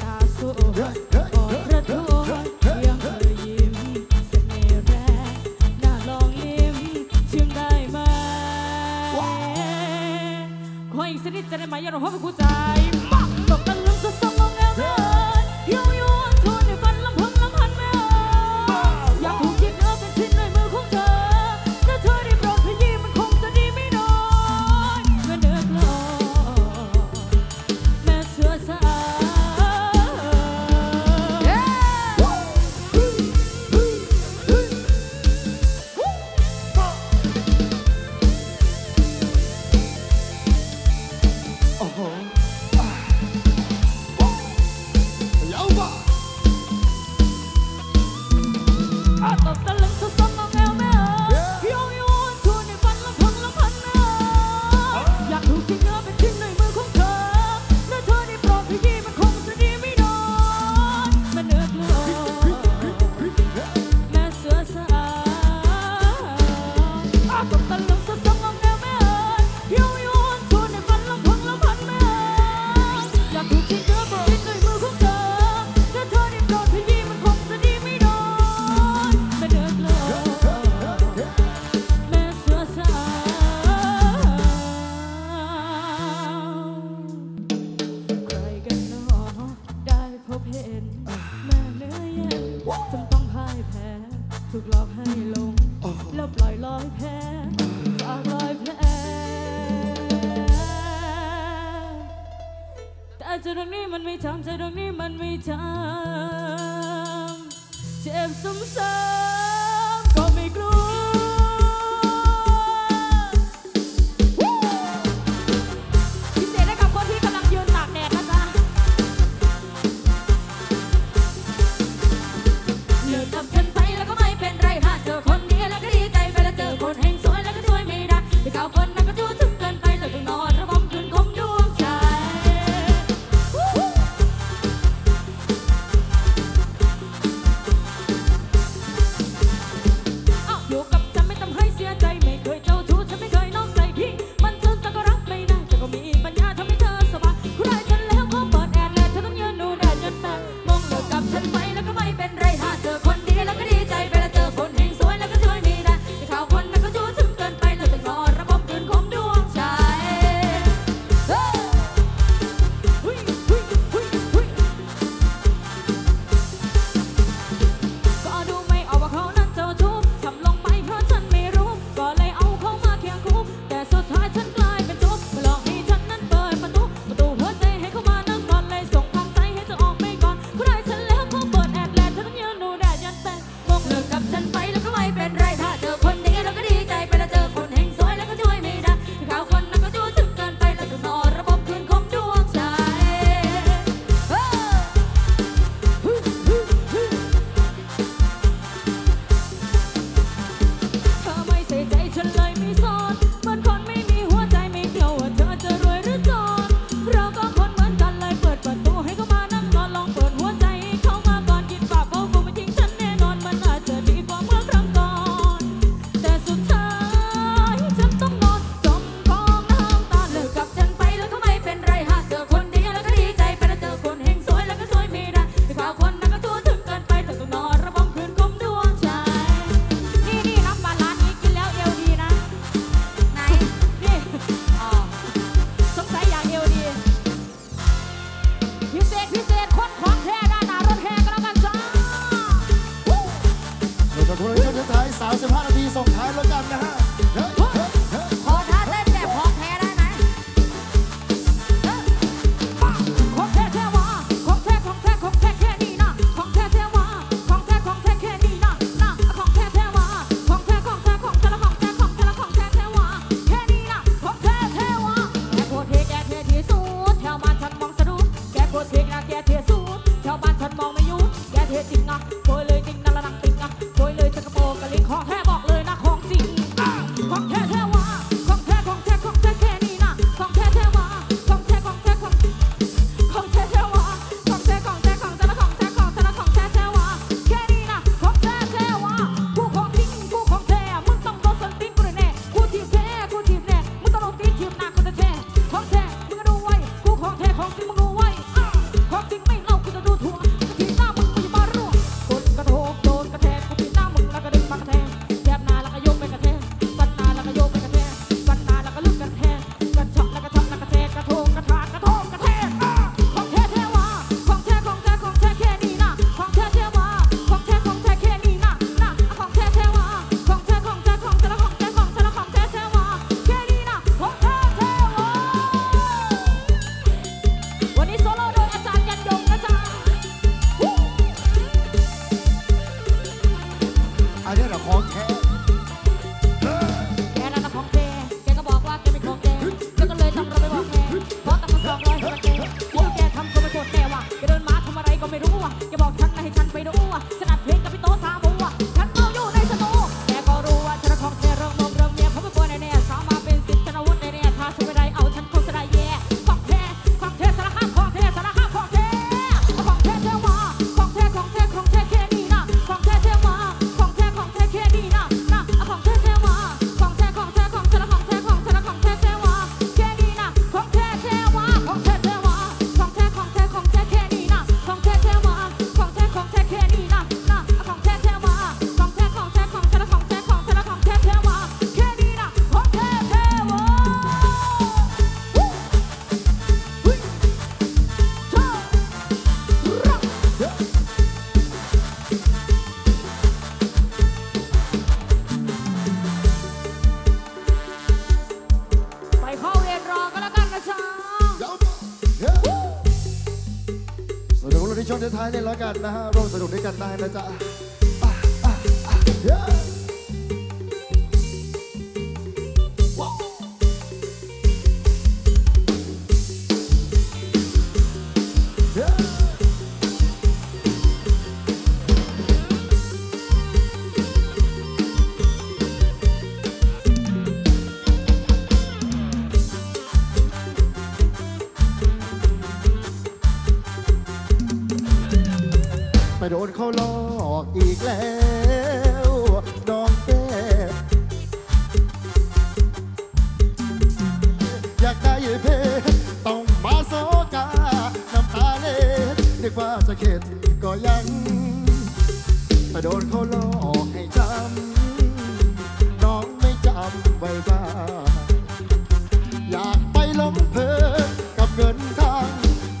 tá sorrindo. จนต้องพ่ายแพ้ถูกหลอกให้ลงแล้วปล่อยลอยแพ้ฝากลอยแพ้แต่ใจดวงนี้มันไม่ช้ำใจดวงนี้มันไม่ช้ำเจ็บซ้ำซ้ำ เพลจริงนะโวยเลยจริงนะ กันนะฮะร่วมสนุกด้วยกันได้นะจ๊ะ ก็ยังโดนเขาหลอกให้จำน้องไม่จำไว้บ้าอยากไปหลงเพลินกับเงินทาง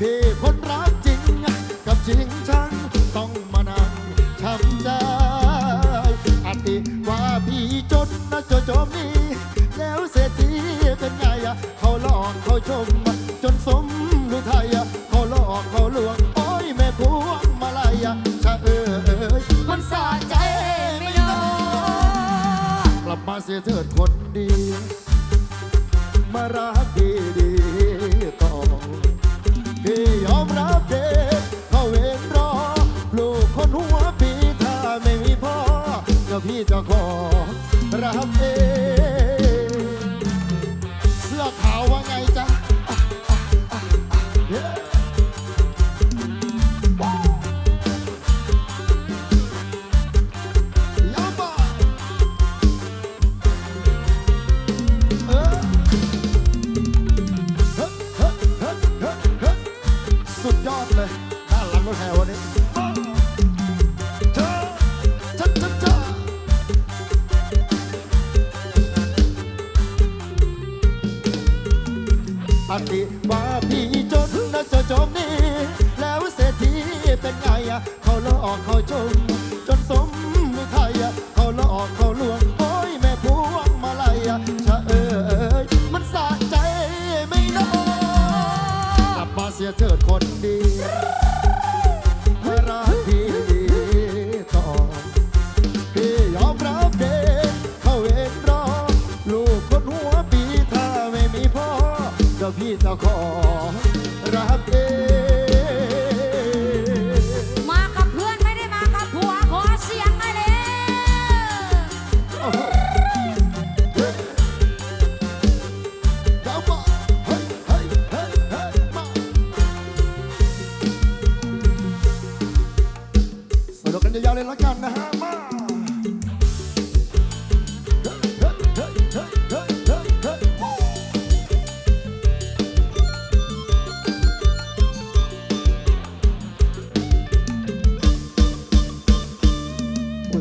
พี่คนรักจริง กับจริงฉังต้องมานั่งช้ำใจอติว่าพี่จนนะจนจมนี้แล้วเศรษฐีเป็นไงอะเขาหลอกเขาชม สียเถิดคนดี มารักดีดีต่อพี่ยอมรับเด็เขาเวรรอ ลูกคนหัวปีถ้าไม่มีพ่อก็พี่จะขอรับเอง 我脑海中。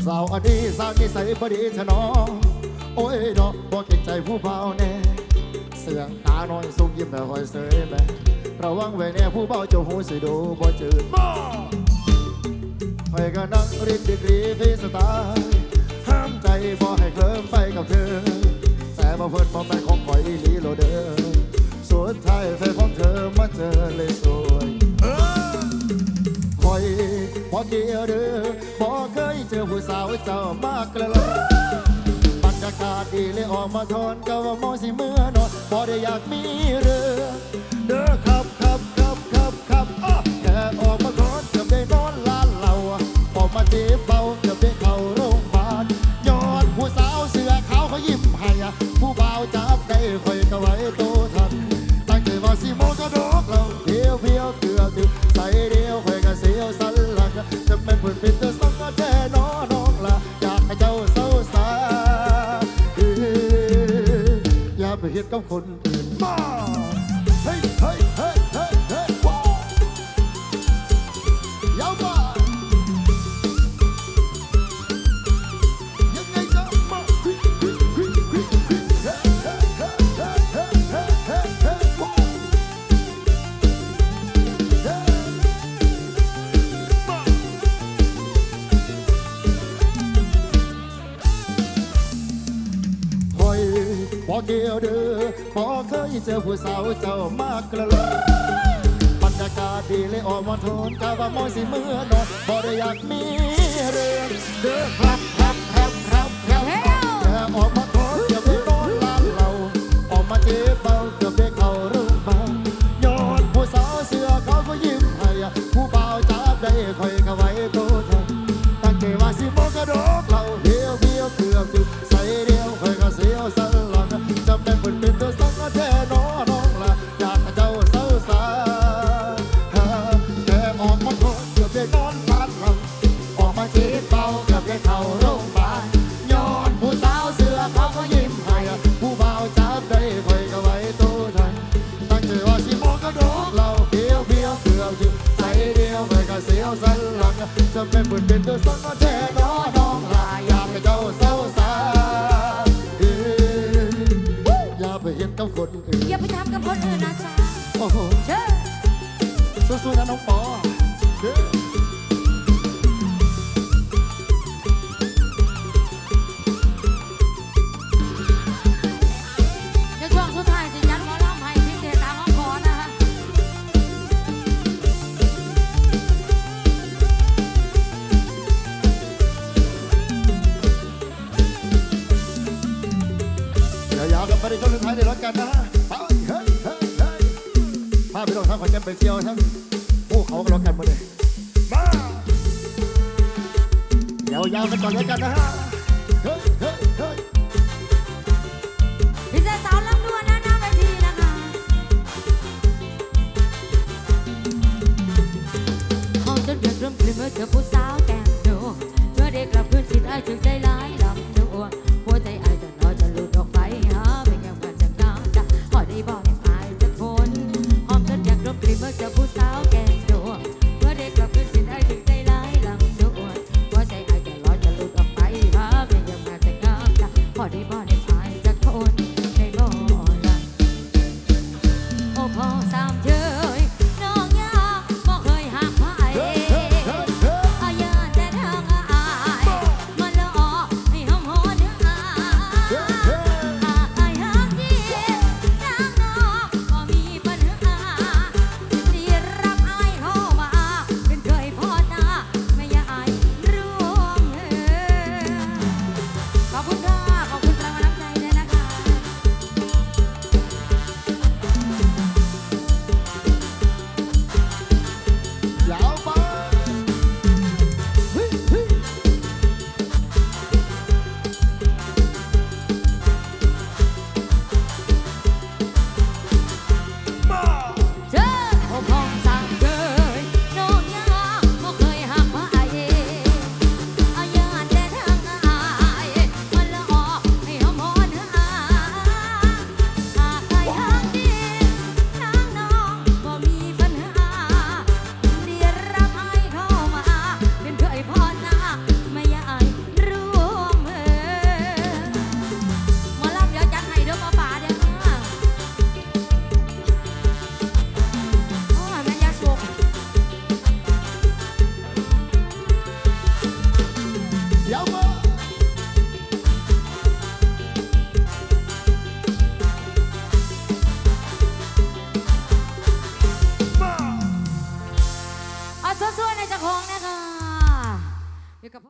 สาวอดีสร้างนิสัยบดีเถอะน้องโอ้ยเนาะบอกเก่งใจผู้เบาแน่เสียงตาน้อยสุกยิ้มแบบคอยเสยแม่ระวังไว้แน่ผู้เบาเจ้าหูสิดูบ่จืดมาคอยก็นั่งริบดีกรีฟีสไตล์ห้ามใจบ่ให้เคลิ้มไปกับเธอ แต่มาเพิ่นบ่แม่นของคอยอีหลีโลเดอสุดท้ายแฟนของเธอมาเจอเลยสวยคอย บ่เกี่ยวเด้อบ่เคยเจอผู้สาวเจ้ามากเลยบรรยากาศดีเลยออกมาทอนก็ว่ามองสิเมื่อนอนบ่ได้อยากมีเรือเด้อครับครับครับครับครับอ้อแค่ออกมาทอนเกือบได้นอนลานเราออกมาเจ็บเบาเกือบได้ กับคนอื่น บอกเดียวเด้อบอกเคยเจอผู้สาวเจ้ามากกระเลยบรรยากาศดีเลยออกมาโทนกะว่ามองสิเมื่อนอนบ่ได้อยากมีเรื่องเด้อครับครับครับครับครับแค่ออกมา the sun, my ช่วงสุดท้ายในรถกันนะฮะไปเฮ้ยเฮ้ยเฮ้ยพาไปลองทางขอนแก่นไปเที่ยวทั้งภูเขากันรถกันมาเลยมาเดี๋ยวยาวกันก่อนแล้วกันนะฮะเฮ้ยเฮ้ยเฮ้ยพิเศษสาวลำดวนนะหน้าเวทีนะคะ ห้องจนเดือดเริ่มกลิ่นเมื่อเจอผู้สาว